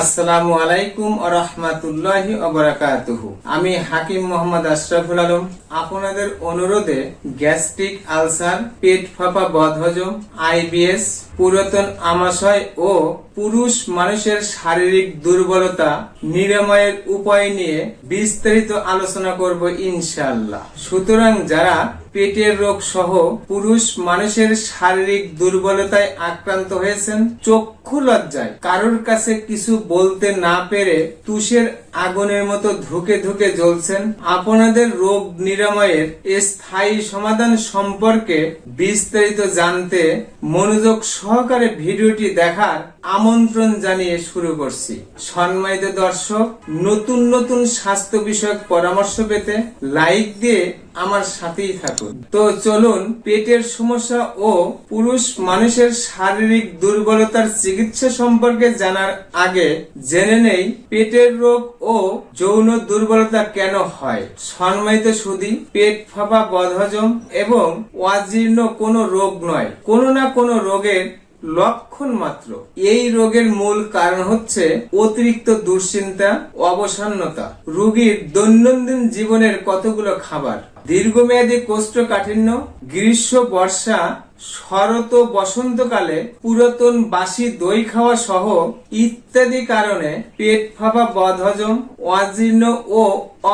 আসসালামু আলাইকুম রহমাতুল্লাহি অবরাকাতুহু আমি হাকিম মোহাম্মদ আশরাফুল আলম। আপনাদের অনুরোধে গ্যাস্ট্রিক আলসার, পেট ফাঁপা বদহজম, আইবিএস পুরাতন আমাশয় ও পুরুষ মানুষের শারীরিক দুর্বলতা নিরাময়ের উপায় নিয়ে বিস্তারিত আলোচনা করব ইনশাআল্লাহ। সুতরাং যারা পেটের রোগ সহ পুরুষ মানুষের শারীরিক দুর্বলতায় আক্রান্ত হয়েছেন, চক্ষু লজ্জায় কারোর কাছে কিছু বলতে না পেরে তুষের আগুনের মতো ধুকে ধুকে জ্বলছেন। আপনাদের রোগ নিরাময়ের স্থায়ী সমাধান সম্পর্কে বিস্তারিত জানতে মনোযোগ সহকারে ভিডিওটি দেখার আমন্ত্রণ জানিয়ে শুরু করছি। সম্মানিত দর্শক, নতুন নতুন স্বাস্থ্য বিষয়ক পরামর্শ পেতে লাইক দিয়ে আমার সাথেই থাকুন। তো চলুন, পেটের সমস্যা ও পুরুষ মানুষের শারীরিক দুর্বলতার চিকিৎসা সম্পর্কে জানার আগে জেনে নেই পেটের রোগ ও যৌন দুর্বলতা কেন হয়। সম্মানিত সুদি, পেট ফাঁপা বদহজম এবং অজীর্ণ কোনো রোগ নয়। কোনো না কোনো রোগের লক্ষণ মাত্র। এই রোগের মূল কারণ হচ্ছে অতিরিক্ত দুশ্চিন্তা, অবসন্নতা। রোগীর দৈনন্দিন জীবনের কতগুলো খাবার? দীর্ঘমেয়াদী কোষ্ঠকাঠিন্য, গ্রীষ্ম, বর্ষা শরত বসন্তকালে পুরাতন বাসি দই খাওয়া সহ ইত্যাদি কারণে পেট ফাঁপা বদহজম, অজীর্ণ ও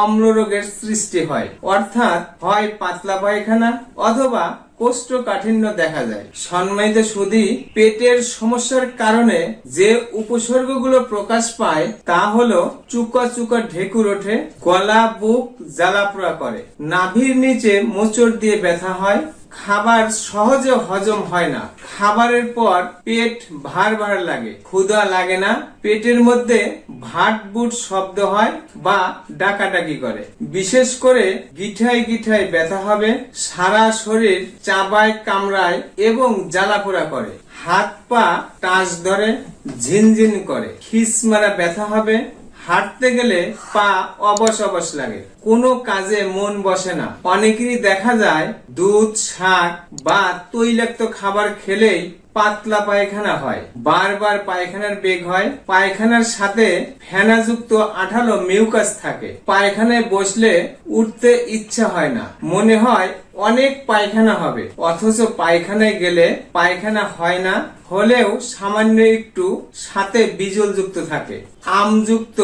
অম্ল রোগের সৃষ্টি হয়। অর্থাৎ হয় পাতলা পায়খানা অথবা কোষ্ঠকাঠিন্য দেখা যায়। সম্মানিত সুদী পেটের সমস্যার কারণে যে উপসর্গগুলো প্রকাশ পায় তা হলো চুকা চুকা ঢেকুর ওঠে, গলা, বুক জ্বালাপোড়া করে। নাভির নিচে মোচড় দিয়ে ব্যথা হয় খাবার সহজে হজম হয় না। খাবারের পর পেট ভার ভার লাগে। ক্ষুধা লাগে না। পেটের মধ্যে ভাট বুট শব্দ হয় বা ডাকাডাকি করে। বিশেষ করে গিঠায় গিঠায় ব্যথা হবে, সারা শরীর চাবায় কামড়ায় এবং জ্বালাপোড়া করে। হাত পা টাচ ধরে, ঝিনঝিন করে। খিস মারা ব্যথা হবে হাঁটতে গেলে পা অবস অবশ লাগে। কোনো কাজে মন বসে না। অনেকেরই দেখা যায়, দুধ, শাক বা তৈলাক্ত খাবার খেলেই পাতলা পায়খানা হয়। বারবার পায়খানার বেগ হয়। পায়খানার সাথে ফেনাযুক্ত আঠালো মিউকাস থাকে। পায়খানায় বসলে উঠতে ইচ্ছা হয় না। মনে হয় অনেক পায়খানা হবে। অথচ পায়খানায় গেলে পায়খানা হয় না। হলেও সামান্য একটু সাথে বিজল যুক্ত থাকে। আমযুক্ত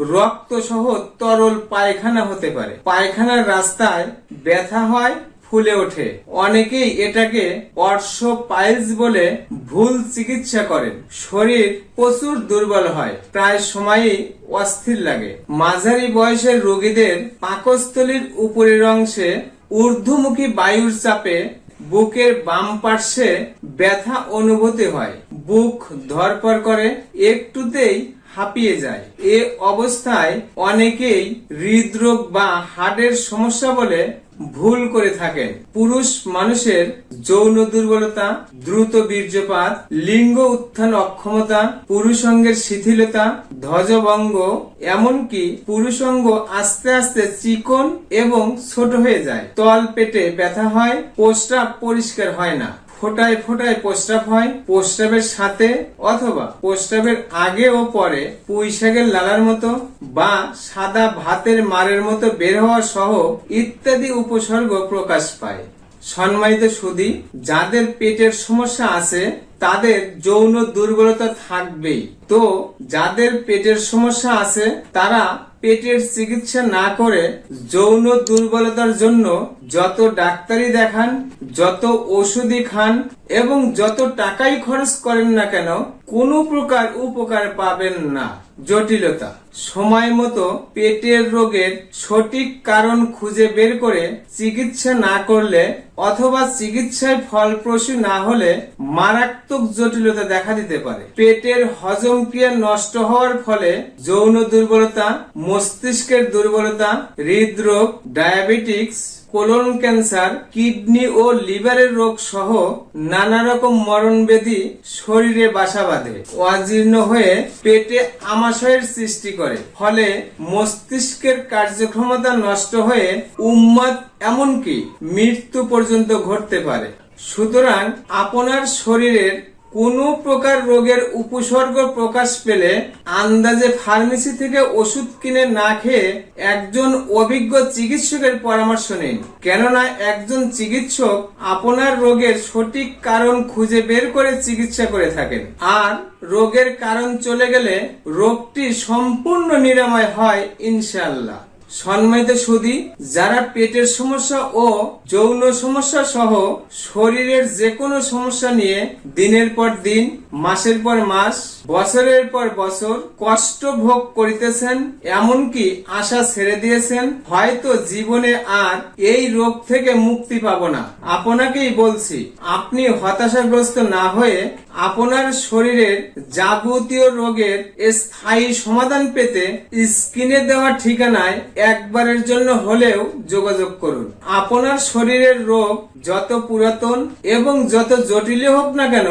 রক্ত সহ তরল পায়খানা হতে পারে। পায়খানার রাস্তায় ব্যথা হয় ফুলে ওঠে। অনেকেই এটাকে অর্শ পাইলস বলে ভুল চিকিৎসা করেন। শরীর প্রচুর দুর্বল হয়, প্রায় সময়ই অস্থির লাগে। মাঝারি বয়সের রোগীদের পাকস্থলীর উপরের অংশে ঊর্ধ্বমুখী বায়ুর চাপে বুকের বাম পার্শ্বে ব্যথা অনুভূতি হয়। বুক ধরপর করে, একটুতেই হাঁপিয়ে যায়। এ অবস্থায় অনেকেই হৃদরোগ বা হার্টের সমস্যা বলে ভুল করে থাকেন পুরুষ মানুষের যৌন দুর্বলতা, দ্রুত বীর্যপাত, লিঙ্গ উত্থান অক্ষমতা, পুরুষঙ্গের শিথিলতা, ধ্বজভঙ্গ, এমনকি পুরুষঙ্গ আস্তে আস্তে চিকন এবং ছোট হয়ে যায়। তল পেটে ব্যথা হয় প্রস্রাব পরিষ্কার হয় না। ফোটায় ফোটায় প্রস্রাব হয়, প্রস্রাবের সাথে অথবা প্রস্রাবের আগে ও পরে পুঁই শাকের লালার মতো বা সাদা ভাতের মারের মতো বের হওয়া সহ ইত্যাদি উপসর্গ প্রকাশ পায়। সম্মানিত সুদী, যাদের পেটের সমস্যা আছে, তাদের যৌন দুর্বলতা থাকবেই। তো যাদের পেটের সমস্যা আছে, তারা পেটের চিকিৎসা না করে যৌন দুর্বলতার জন্য যত ডাক্তারি দেখান, যত ওষুধই খান এবং যত টাকাই খরচ করেন না কেন কোনো প্রকার উপকার পাবেন না। জটিলতা। সময় মতো পেটের রোগের সঠিক কারণ খুঁজে বের করে চিকিৎসা না করলে অথবা চিকিৎসায় ফলপ্রসূ না হলে মারাত্মক জটিলতা দেখা দিতে পারে। পেটের হজম ক্রিয়া নষ্ট হওয়ার ফলে যৌন দুর্বলতা, মস্তিষ্কের দুর্বলতা, হৃদরোগ, ডায়াবেটিক্স কোলন ক্যান্সার, কিডনি ও লিভারের রোগ সহ নানা রকম মরণ ব্যাধি শরীরে বাসা বাঁধে। অজীর্ণ হয়ে পেটে আমাশয়ের সৃষ্টি করে। ফলে মস্তিষ্কের কার্যক্ষমতা নষ্ট হয়ে উম্মাদ এমনকি মৃত্যু পর্যন্ত ঘটতে পারে। সুতরাং আপনার শরীরের কোনো প্রকার রোগের উপসর্গ প্রকাশ পেলে আন্দাজে ফার্মেসি থেকে ওষুধ কিনে না খেয়ে একজন অভিজ্ঞ চিকিৎসকের পরামর্শ নিন। কেননা একজন চিকিৎসক আপনার রোগের সঠিক কারণ খুঁজে বের করে চিকিৎসা করে থাকেন। আর রোগের কারণ চলে গেলে রোগটি সম্পূর্ণ নিরাময় হয় ইনশাআল্লাহ। সম্মানিত সুদী, যারা পেটের সমস্যা ও যৌন সমস্যা সহ শরীরের যে কোনো সমস্যা নিয়ে দিনের পর দিন, মাসের পর মাস, বছরের পর বছর কষ্ট ভোগ করিতেছেন, এমনকি আশা ছেড়ে দিয়েছেন, হয়তো জীবনে আর এই রোগ থেকে মুক্তি পাব না। আপনাকেই বলছি, আপনি হতাশাগ্রস্ত না হয়ে আপনার শরীরের যাবতীয় রোগের স্থায়ী সমাধান পেতে স্ক্রিনে দেওয়া ঠিকানায় একবারের জন্য হলেও যোগাযোগ করুন। আপনার শরীরের রোগ যত পুরাতন এবং যত জটিল হোক না কেন,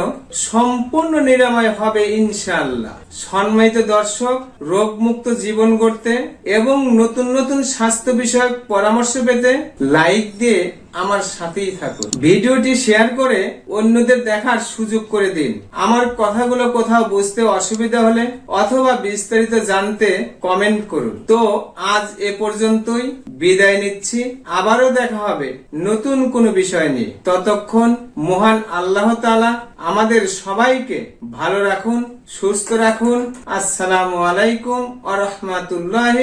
সম্পূর্ণ নিরাময় হবে ইনশাল্লাহ সম্মানিত দর্শক, রোগমুক্ত জীবন গড়তে এবং নতুন নতুন স্বাস্থ্য বিষয়ক পরামর্শ পেতে লাইক দিয়ে আমার সাথেই থাকুন। ভিডিওটি শেয়ার করে অন্যদের দেখার সুযোগ করে দিন। আমার কথাগুলো কোথাও বুঝতে অসুবিধা হলে অথবা বিস্তারিত জানতে কমেন্ট করুন। তো আজ এ পর্যন্তই। বিদায় নিচ্ছি। আবারও দেখা হবে নতুন কোনো বিষয় নিয়ে। ততক্ষণ মহান আল্লাহ তাআলা আমাদের সবাইকে ভালো রাখুন, সুস্থ রাখুন। আসসালামু আলাইকুম আ রহমাতুল্লাহ